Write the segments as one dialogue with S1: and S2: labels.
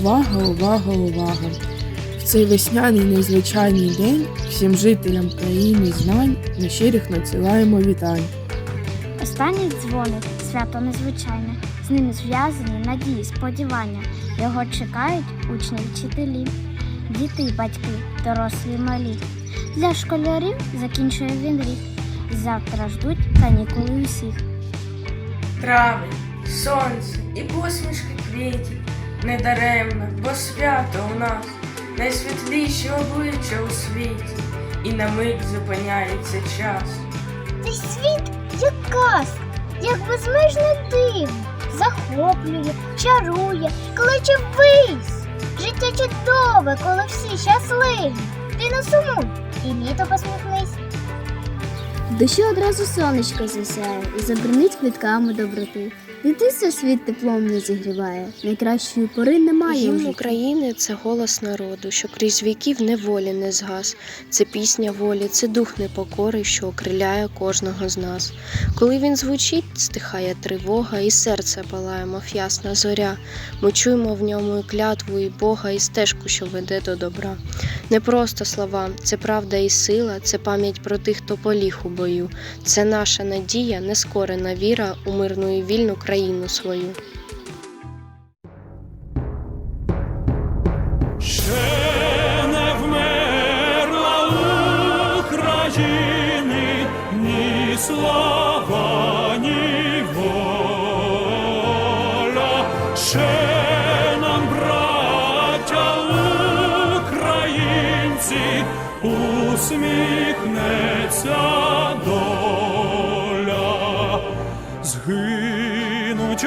S1: увага, увага, увага! В цей весняний незвичайний день всім жителям країни знань ми щирих надсилаємо вітань.
S2: Останній дзвоник свято незвичайне. З ним зв'язані надії, сподівання. Його чекають учні вчителі, діти й батьки, дорослі малі. Для школярів закінчує він рік. Завтра ждуть канікули усіх.
S3: Травень, сонце і посмішки квітів недаремно, бо свято у нас найсвітліші обличчя у світі, і на мить зупиняється час.
S2: Цей світ як казка, як безмежний дим, захоплює, чарує, кличе вись. Життя чудове, коли всі щасливі. Ти не сумуй і літо посміхнись.
S4: Душі одразу сонечко засяє і забринить квітками доброти. Дитинство світ теплом не зігріває. Найкращої пори немає.
S5: Гімн. України це голос народу, що крізь віків неволі не згас. Це пісня волі, це дух непокори, що окриляє кожного з нас. Коли він звучить, стихає тривога, і серце палає, мов ясна зоря. Ми чуємо в ньому і клятву, і Бога, і стежку, що веде до добра. Не просто слова, це правда і сила, це пам'ять про тих, хто поліг у бою. Це наша надія, нескорена віра у мирну і вільну країну свою.
S6: Слава, ні воля. Ще нам, браття українці, усміхнеться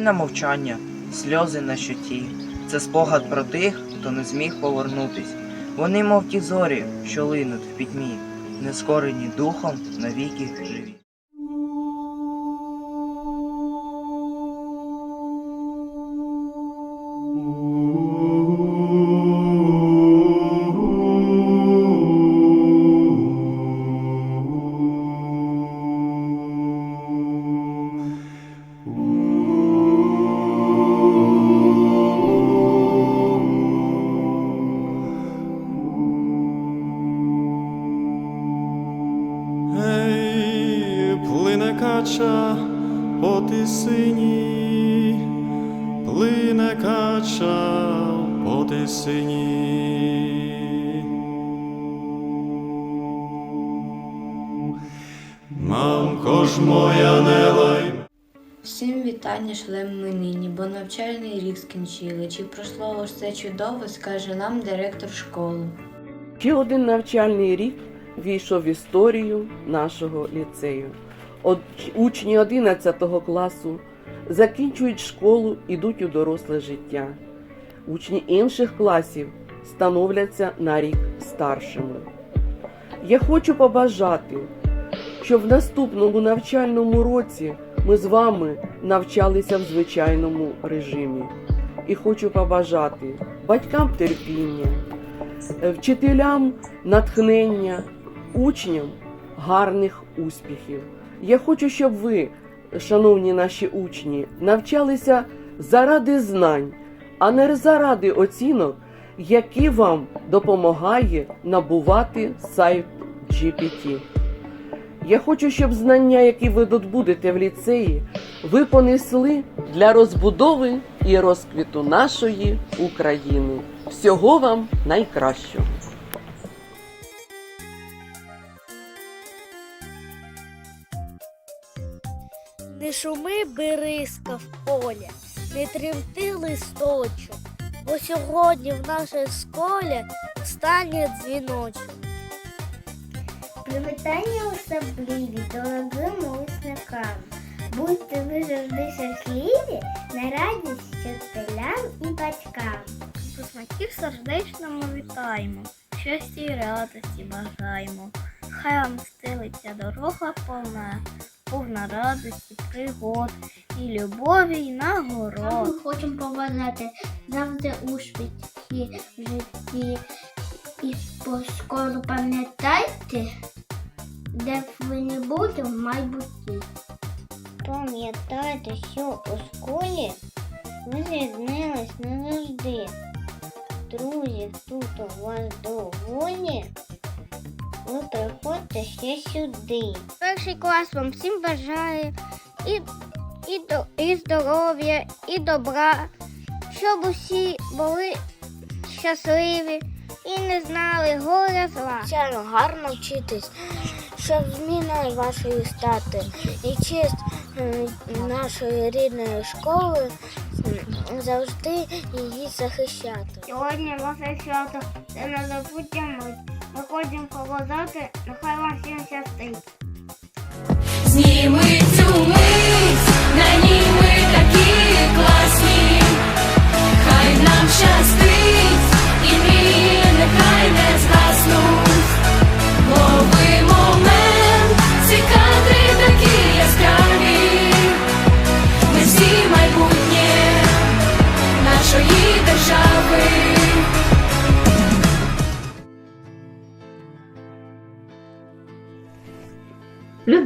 S7: Хвилина мовчання, сльози на щоті. Це спогад про тих, хто не зміг повернутись. Вони, мов ті зорі, що линуть в пітьмі, нескорені духом навіки живі.
S8: Вітання шлем ми нині, бо навчальний рік скінчили. Чи пройшло все чудово, скаже нам директор школи.
S9: Ще один навчальний рік війшов в історію нашого ліцею. Учні 11 класу закінчують школу, ідуть у доросле життя. Учні інших класів становляться на рік старшими. Я хочу побажати, щоб в наступному навчальному році ми з вами навчалися в звичайному режимі. І хочу побажати батькам терпіння, е, вчителям натхнення, учням гарних успіхів. Я хочу, щоб ви, шановні наші учні, навчалися заради знань, а не заради оцінок, які вам допомагає набувати сайт GPT. Я хочу, щоб знання, які ви добудете в ліцеї, ви понесли для розбудови і розквіту нашої України. Всього вам найкращого!
S2: Не шуми, березка в полі, не тремти листочок, бо сьогодні в нашій школі стане дзвіночок.
S10: Привітання особливі дорогим випускникам. Будьте ви завжди щасливі на радість вчителям і батькам.
S2: Випускників сердечно ми вітаємо, щастя і радості бажаємо. Хай вам стелиться дорога повна, повна радості, пригод і любові, і нагород.
S10: Ми хочемо побажати завжди успіхи в житті. І поскоро пам'ятайте, де б ви не були в майбутнє. Пам'ятайте, що у школі ви з'єднались назавжди. Друзі, тут у вас доволі. Ви приходьте ще сюди.
S2: Перший клас вам всім бажає і, і, до- і здоров'я, і добра, щоб усі були щасливі і не знали горя зла. Звичайно, гарно вчитись, щоб зміною вашої стати і честь е, нашої рідної школи завжди її захищати.
S10: Сьогодні ваше свято це незабуття мить. Ми хочемо побажати, нехай вам всім щастить.
S11: Зніми цю мить, на ній ми такі класні, хай нам щастить, і мрії нехай не згаснуть.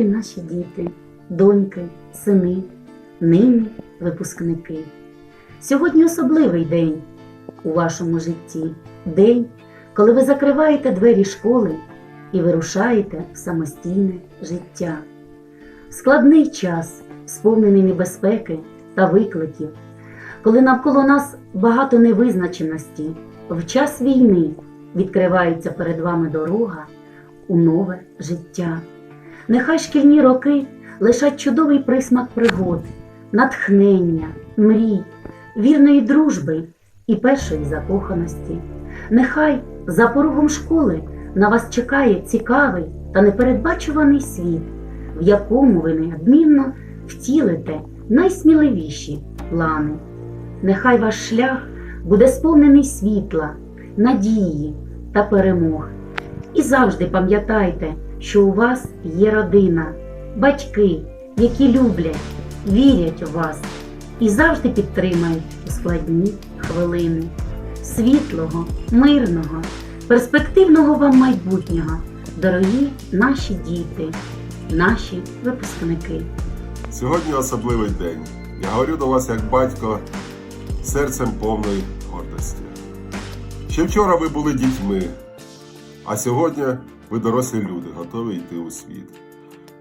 S12: Любі наші діти, доньки, сини, нині випускники. Сьогодні особливий день у вашому житті. День, коли ви закриваєте двері школи і вирушаєте в самостійне життя. Складний час, сповнений небезпеки та викликів, коли навколо нас багато невизначеності, в час війни відкривається перед вами дорога у нове життя. Нехай шкільні роки лишать чудовий присмак пригод, натхнення, мрій, вірної дружби і першої закоханості. Нехай за порогом школи на вас чекає цікавий та непередбачуваний світ, в якому ви неодмінно втілите найсміливіші плани. Нехай ваш шлях буде сповнений світла, надії та перемог. І завжди пам'ятайте, що у вас є родина, батьки, які люблять, вірять у вас і завжди підтримають у складні хвилини. Світлого, мирного, перспективного вам майбутнього, дорогі наші діти, наші випускники.
S13: Сьогодні особливий день. Я говорю до вас як батько серцем повної гордості. Ще вчора ви були дітьми, а сьогодні ви дорослі люди, готові йти у світ.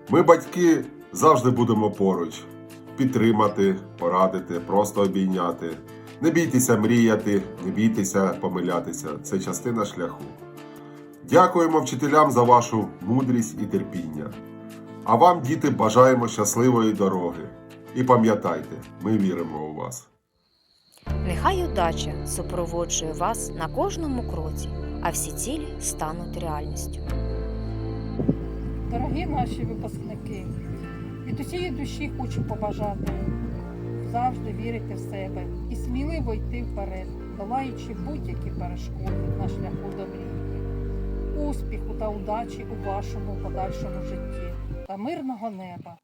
S13: Ми, батьки, завжди будемо поруч, підтримати, порадити, просто обійняти. Не бійтеся мріяти, не бійтеся помилятися. Це частина шляху. Дякуємо вчителям за вашу мудрість і терпіння. А вам, діти, бажаємо щасливої дороги. І пам'ятайте, ми віримо у вас.
S14: Нехай удача супроводжує вас на кожному кроці, а всі цілі стануть реальністю.
S15: Дорогі наші випускники, від усієї душі хочу побажати завжди вірити в себе і сміливо йти вперед, долаючи будь-які перешкоди на шляху до мрії. Успіху та удачі у вашому подальшому житті та мирного неба.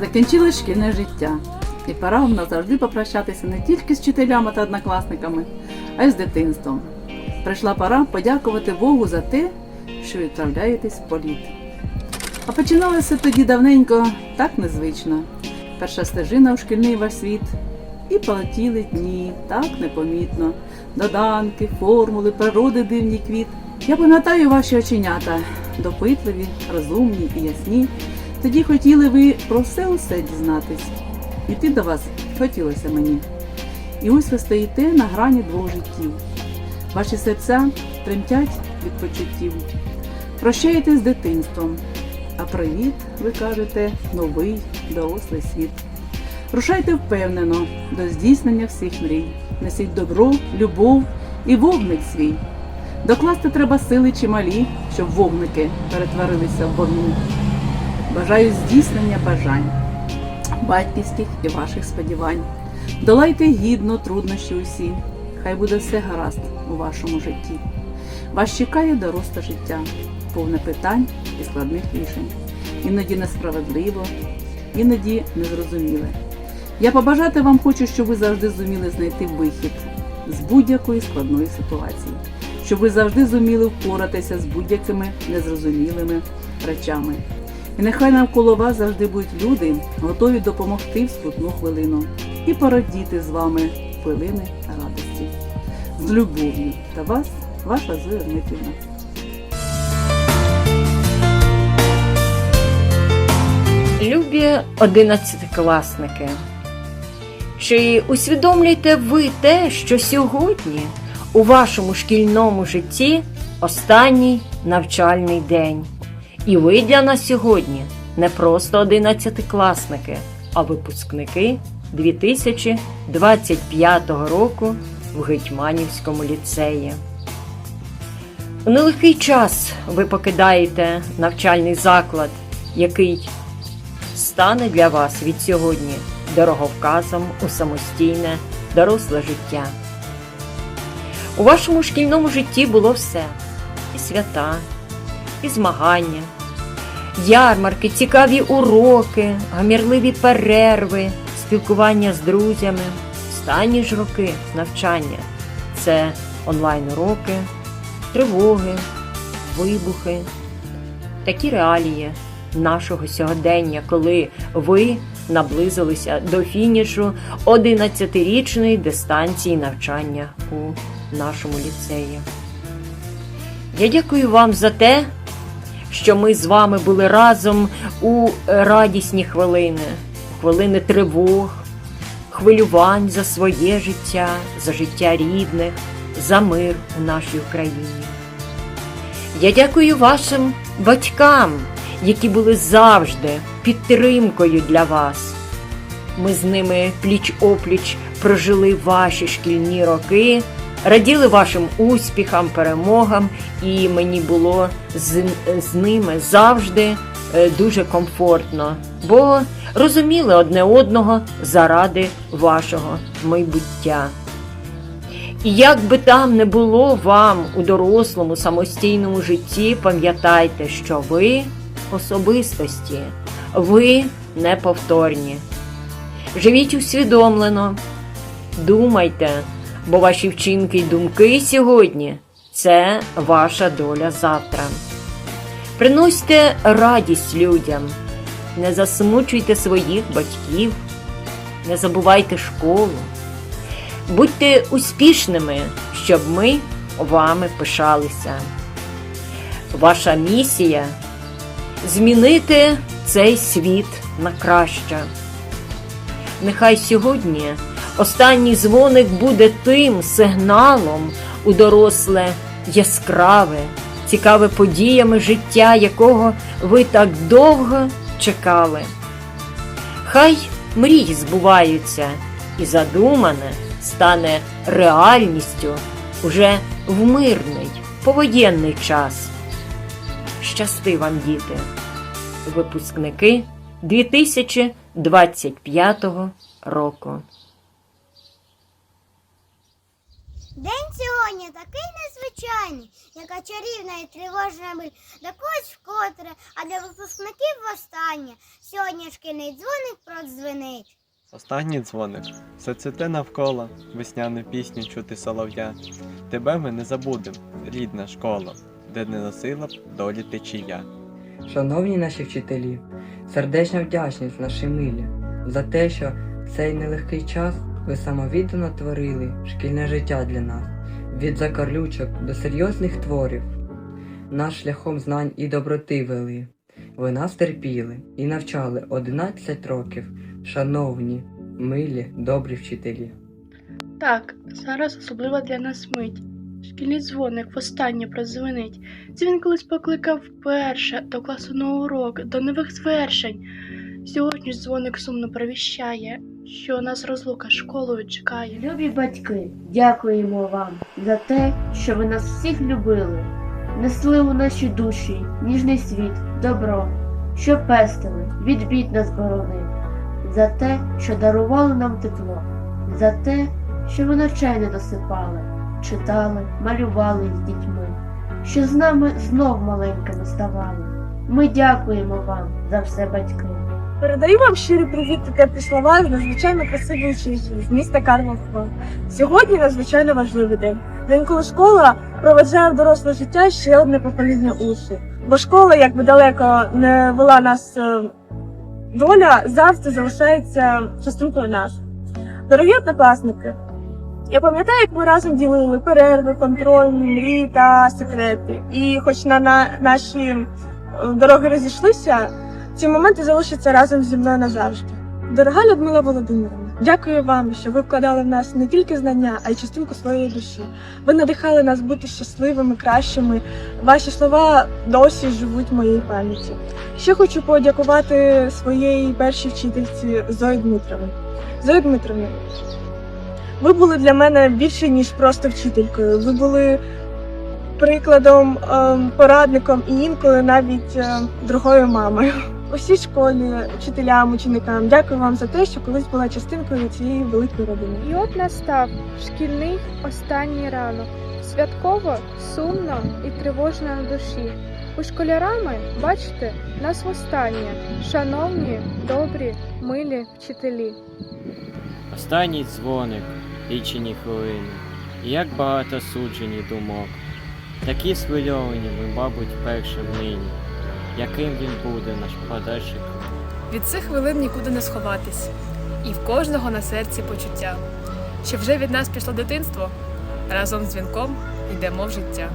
S16: Закінчилось шкільне життя, і пора вам назавжди попрощатися не тільки з вчителями та однокласниками, а й з дитинством. Прийшла пора подякувати Богу за те, що відправляєтесь в політ. А починалося тоді давненько так незвично. Перша стежина у шкільний ваш світ, і полетіли дні так непомітно. Доданки, формули, природи дивні квіт. Я пам'ятаю ваші оченята, допитливі, розумні і ясні, Тоді хотіли ви про все усе дізнатись. Іти до вас хотілося мені. І ось ви стоїте на грані двох життів. Ваші серця тремтять від почуттів. Прощаєте з дитинством, а привіт, ви кажете, новий дорослий світ. Рушайте впевнено до здійснення всіх мрій. Несіть добро, любов і вогник свій. Докласти треба сили чималі, щоб вогники перетворилися в вогні. Бажаю здійснення бажань, батьківських і ваших сподівань. Долайте гідно труднощі усі, хай буде все гаразд у вашому житті. Вас чекає доросле життя, повне питань і складних рішень. Іноді несправедливо, іноді незрозуміле. Я побажати вам хочу, щоб ви завжди зуміли знайти вихід з будь-якої складної ситуації, щоб ви завжди зуміли впоратися з будь-якими незрозумілими речами. І нехай навколо вас завжди будуть люди, готові допомогти в скрутну хвилину і порадіти з вами хвилини радості. З любов'ю та вас, ваша Зоя Дмитрівна.
S17: Любі одинадцятикласники, чи усвідомлюєте ви те, що сьогодні у вашому шкільному житті останній навчальний день? І ви для нас сьогодні не просто одинадцятикласники, а випускники 2025 року в Гетьманівському ліцеї. У нелегкий час ви покидаєте навчальний заклад, який стане для вас від сьогодні дороговказом у самостійне доросле життя. У вашому шкільному житті було все: і свята, і змагання, ярмарки, цікаві уроки, гамірливі перерви, спілкування з друзями, останні ж роки навчання це онлайн-уроки, тривоги, вибухи, такі реалії нашого сьогодення, коли ви наблизилися до фінішу 11-річної дистанції навчання у нашому ліцеї. Я дякую вам за те, що ми з вами були разом у радісні хвилини, хвилини тривог, хвилювань за своє життя, за життя рідних, за мир у нашій Україні. Я дякую вашим батькам, які були завжди підтримкою для вас. Ми з ними пліч-опліч прожили ваші шкільні роки, раділи вашим успіхам, перемогам, і мені було з, з ними завжди е, дуже комфортно, бо розуміли одне одного заради вашого майбуття. І як би там не було вам у дорослому самостійному житті, пам'ятайте, що ви особистості, ви неповторні. Живіть усвідомлено, думайте, бо ваші вчинки й думки сьогодні це ваша доля завтра. Приносьте радість людям, не засмучуйте своїх батьків, не забувайте школу. Будьте успішними, щоб ми вами пишалися. Ваша місія змінити цей світ на краще. Нехай сьогодні останній дзвоник буде тим сигналом у доросле яскраве, цікаве подіями життя, якого ви так довго чекали. Хай мрії збуваються і задумане стане реальністю уже в мирний повоєнний час. Щасти вам, діти, випускники 2025 року.
S10: День сьогодні такий незвичайний, яка чарівна і тривожна мить для когось вкотре, а для випускників востаннє. Сьогодні шкільний дзвоник продзвенить.
S18: Останній дзвоник, все цвіте навколо, весняну пісню чути солов'я. Тебе ми не забудем, рідна школа, де не носила б долі течія.
S19: Шановні наші вчителі, сердечна вдячність нашій милі за те, що цей нелегкий час ви самовіддано творили шкільне життя для нас, від закарлючок до серйозних творів, нас шляхом знань і доброти вели. Ви нас терпіли і навчали 11 років, шановні, милі, добрі вчителі.
S20: Так, зараз особлива для нас мить. Шкільний дзвоник востаннє прозвенить. Дзвін колись покликав вперше до класу на урок, до нових звершень. Сьогодні ж дзвоник сумно провіщає, що нас розлука школою чекає.
S21: Любі батьки, дякуємо вам за те, що ви нас всіх любили, несли у наші душі ніжний світ, добро, що пестили, від бід нас боронив, за те, що дарували нам тепло, за те, що ви ночей не досипали, читали, малювали з дітьми, що з нами знов маленькими ставали. Ми дякуємо вам за все, батьки.
S22: Передаю вам щирий привіт та теплі слова з надзвичайно красивої учителі з міста Карловського. Сьогодні надзвичайно важливий день. День, коли школа проведжає доросле життя ще одне покоління учнів. Бо школа, як би далеко не вела нас е, доля, завжди залишається частинкою нас. Дорогі однокласники, я пам'ятаю, як ми разом ділили перерви, контрольні, мрії та секрети. І хоч на, на наші е, дороги розійшлися, ці моменти залишаться разом зі мною назавжди. Дорога Людмила Володимирівна, дякую вам, що ви вкладали в нас не тільки знання, а й частинку своєї душі. Ви надихали нас бути щасливими, кращими. Ваші слова досі живуть в моїй пам'яті. Ще хочу подякувати своїй першій вчительці Зої Дмитровні. Зої Дмитровні, ви були для мене більше, ніж просто вчителькою. Ви були прикладом, ем, порадником і інколи навіть ем, другою мамою. Усій школі, вчителям, ученикам, дякую вам за те, що колись була частинкою цієї великої родини.
S20: І от настав шкільний останній ранок. Святково, сумно і тривожно на душі. У школярами, бачите, нас востаннє, шановні, добрі, милі вчителі.
S23: Останній дзвоник, лічені хвилини, і як багато суджені думок. Такі схвильовані ми, мабуть, вперше в нині. Яким він буде наш подальший крок?
S24: Від цих хвилин нікуди не сховатись, і в кожного на серці почуття, що вже від нас пішло дитинство, разом з дзвінком йдемо в життя.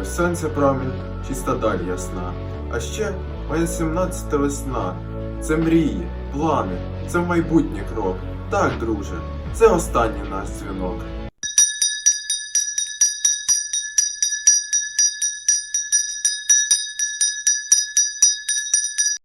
S6: Ось сонце промінь, чиста даль ясна. А ще моя сімнадцята весна. Це мрії, плани, це майбутній крок. Так, друже, це останній наш дзвінок.